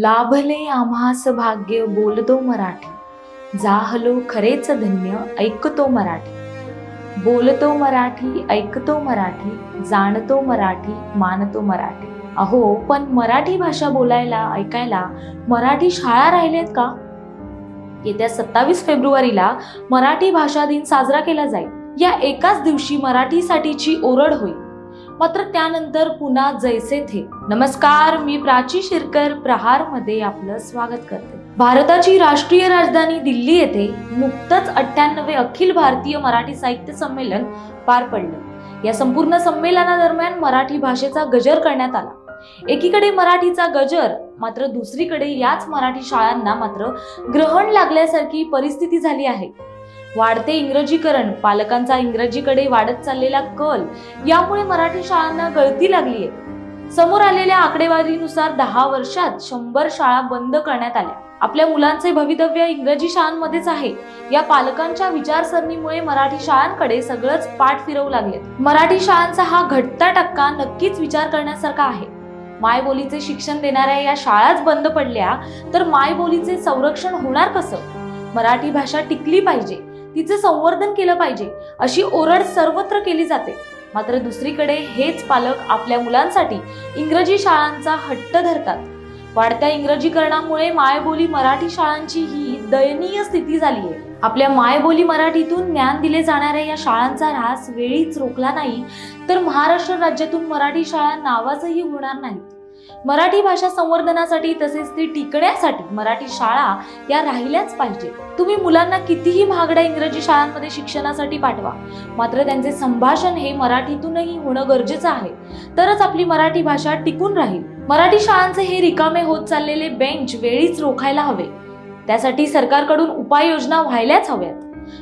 लाभले आम्हास भाग्य बोलतो मराठी. जाहलो खरेच धन्य ऐकतो मराठी. बोलतो मराठी ऐकतो मराठी जाणतो मराठी मानतो मराठी. अहो पण मराठी भाषा बोलायला ऐकायला मराठी शाळा राहिल्यात का? येत्या सत्तावीस फेब्रुवारीला मराठी भाषा दिन साजरा केला जाईल. या एकाच दिवशी मराठीसाठीची ओरड होईल. मात्र त्यानंतर पुन्हा जैसे थे. नमस्कार मी प्राची शिरकर प्रहारमध्ये आपलं स्वागत करते. भारताची राष्ट्रीय राजधानी दिल्ली येथे नुकतंच अठ्ठ्याण्णवे अखिल भारतीय मराठी साहित्य संमेलन पार पडलं. या संपूर्ण संमेलनादरम्यान मराठी भाषेचा गजर करण्यात आला. एकीकडे मराठीचा गजर मात्र दुसरीकडे याच मराठी शाळांना मात्र ग्रहण लागल्यासारखी परिस्थिती झाली आहे. वाढते इंग्रजीकरण पालकांचा इंग्रजीकडे वाढत चाललेला कल यामुळे मराठी शाळांना गळती लागली आहे समोर आलेल्या आकडेवारीनुसार दहा वर्षात शंभर शाळा बंद करण्यात आल्या. आपल्या मुलांचे भवितव्य इंग्रजी शाळांमध्येच आहे. या पालकांच्या विचारसरणीमुळे मराठी शाळांकडे सगळंच पाठ फिरवू लागले मराठी शाळांचा हा घटता टक्का नक्कीच विचार करण्यासारखा आहे. मायबोलीचे शिक्षण देणाऱ्या या शाळाच बंद पडल्या तर मायबोलीचे संरक्षण होणार कसं? मराठी भाषा टिकली पाहिजे. तिचं संवर्धन केलं पाहिजे अशी ओरड सर्वत्र केली जाते. मात्र दुसरीकडे हेच पालक आपल्या मुलांसाठी इंग्रजी शाळांचा हट्ट धरतात. वाढत्या इंग्रजीकरणामुळे मायबोली मराठी शाळांची ही दयनीय स्थिती झाली आहे आपल्या मायबोली मराठीतून ज्ञान दिले जाणाऱ्या या शाळांचा ऱ्हास वेळीच रोखला नाही तर महाराष्ट्र राज्यातून मराठी शाळा नावाजही होणार नाहीत मराठी भाषा संवर्धनासाठी तसेच ती टिकण्यासाठी मराठी शाळा या राहिल्याच पाहिजे. तुम्ही मुलांना कितीही महागड्या इंग्रजी शाळांमध्ये शिक्षणासाठी पाठवा. मात्र त्यांचे संभाषण हे मराठीतूनही होणं गरजेचं आहे. तरच आपली मराठी भाषा टिकून राहील. मराठी शाळांचे हे रिकामे होत चाललेले बेंच वेळीच रोखायला हवे. त्यासाठी सरकारकडून उपाययोजना व्हायलाच हव्यात.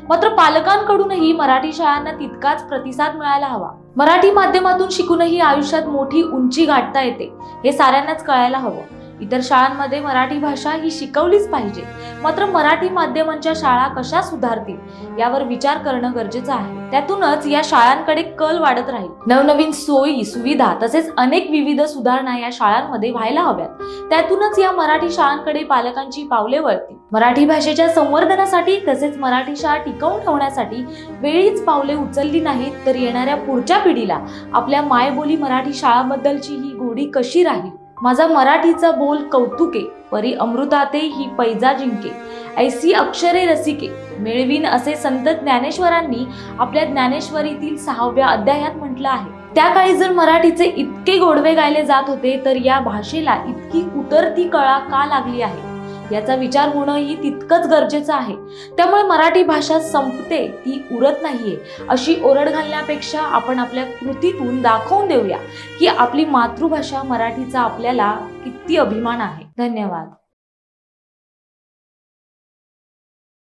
मात्र पालकांकडूनही मराठी शाळांना तितकाच प्रतिसाद मिळायला हवा. मराठी माध्यमातून शिकूनही आयुष्यात मोठी उंची गाठता येते. हे साऱ्यांनाच कळायला हवं. इतर शाळांमध्ये मराठी भाषा ही शिकवलीच पाहिजे. मात्र मराठी माध्यमांच्या शाळा कशा सुधारतील यावर विचार करणं गरजेचं आहे. त्यातूनच या शाळांकडे कल वाढत राहील. नवनवीन सोयी सुविधा तसेच अनेक विविध सुधारणा या शाळांमध्ये व्हायला हव्यात. त्यातूनच या मराठी शाळांकडे पालकांची पावले वळतील. मराठी भाषेच्या संवर्धनासाठी तसेच मराठी शाळा टिकवून ठेवण्यासाठी वेळीच पावले उचलली नाहीत तर येणाऱ्या पुढच्या पिढीला आपल्या मायबोली मराठी शाळाबद्दलची ही गोडी कशी राहील? माझा मराठीचा बोल कौतुके. परी अमृताते ही पैजा जिंके. ऐसी अक्षरे रसिके. मिळवीन असे संत ज्ञानेश्वरांनी आपल्या ज्ञानेश्वरीतील सहाव्या अध्यायात म्हटलं आहे. त्या काळी जर मराठीचे इतके गोडवे गायले जात होते तर या भाषेला इतकी उतरती कळा का लागली आहे? याचा विचार होणं ही तितकंच गरजेचं आहे. त्यामुळे मराठी भाषा संपते ती उरत नाहीये. अशी ओरड घालण्यापेक्षा आपण आपल्या कृतीतून दाखवून देऊया की आपली मातृभाषा मराठीचा आपल्याला किती अभिमान आहे. धन्यवाद.